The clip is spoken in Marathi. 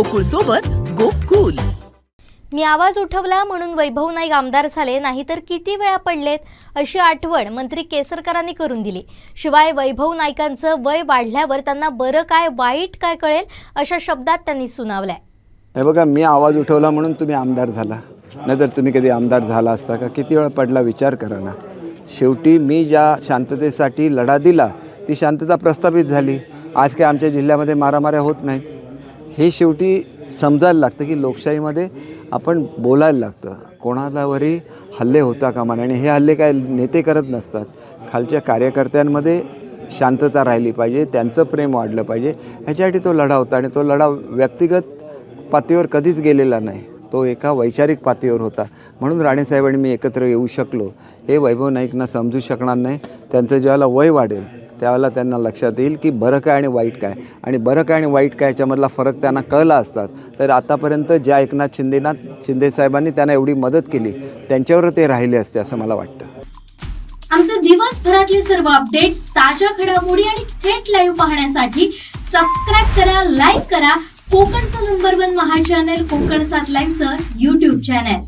गोकुळ सोबत गोकुल. मी आवाज उठवला म्हणून वैभव नाईक आमदार झाले नाहीतर किती वेळा पडलेत अशी आठवण मंत्री केसरकरांनी करून दिली. शिवाय वैभव नाईकांचं वय वाढल्यावर त्यांना बरं काय वाईट काय कळेल अशा शब्दात त्यांनी सुनावलंय. हे बघा मी आवाज उठवला म्हणून तुम्ही आमदार झाला. नाहीतर तुम्ही कधी आमदार झाला असता का? किती वेळा पडला विचार करा ना. शेवटी मी ज्या शांततेसाठी लढा दिला ती शांतता प्रस्थापित झाली. आज काय आमच्या जिल्ह्यामध्ये मारामाऱ्या होत नाहीत? हे शेवटी समजायला लागतं की लोकशाहीमध्ये आपण बोलायला लागतं. कोणालावरही हल्ले होता कामा नये आणि हे हल्ले काय नेते करत नसतात. खालच्या कार्यकर्त्यांमध्ये शांतता राहिली पाहिजे त्यांचं प्रेम वाढलं पाहिजे. ह्याच्यासाठी तो लढा होता आणि तो लढा व्यक्तिगत पातळीवर कधीच गेलेला नाही. तो एका वैचारिक पातळीवर होता. म्हणून राणेसाहेबांनी मी एकत्र येऊ शकलो. हे वैभव नाईकना समजू शकणार नाही. त्यांचं ज्याला वय वाढेल त्यावेळेला त्यांना लक्षात येईल की बरं काय आणि वाईट काय. आणि बरं काय आणि वाईट काय याच्यामधला फरक त्यांना कळला असतात तर आतापर्यंत ज्या एकनाथ शिंदेना शिंदेसाहेबांनी त्यांना एवढी मदत केली त्यांच्यावर ते राहिले असते असं मला वाटतं. आमचे दिवसभरातले सर्व अपडेट्स ताज्या घडामोडी आणि थेट लाईव्ह पाहण्यासाठी सबस्क्राईब करा लाईक करा. कोकणचं नंबर वन महा चॅनल कोकण सात लाईव्हचं युट्यूब चॅनल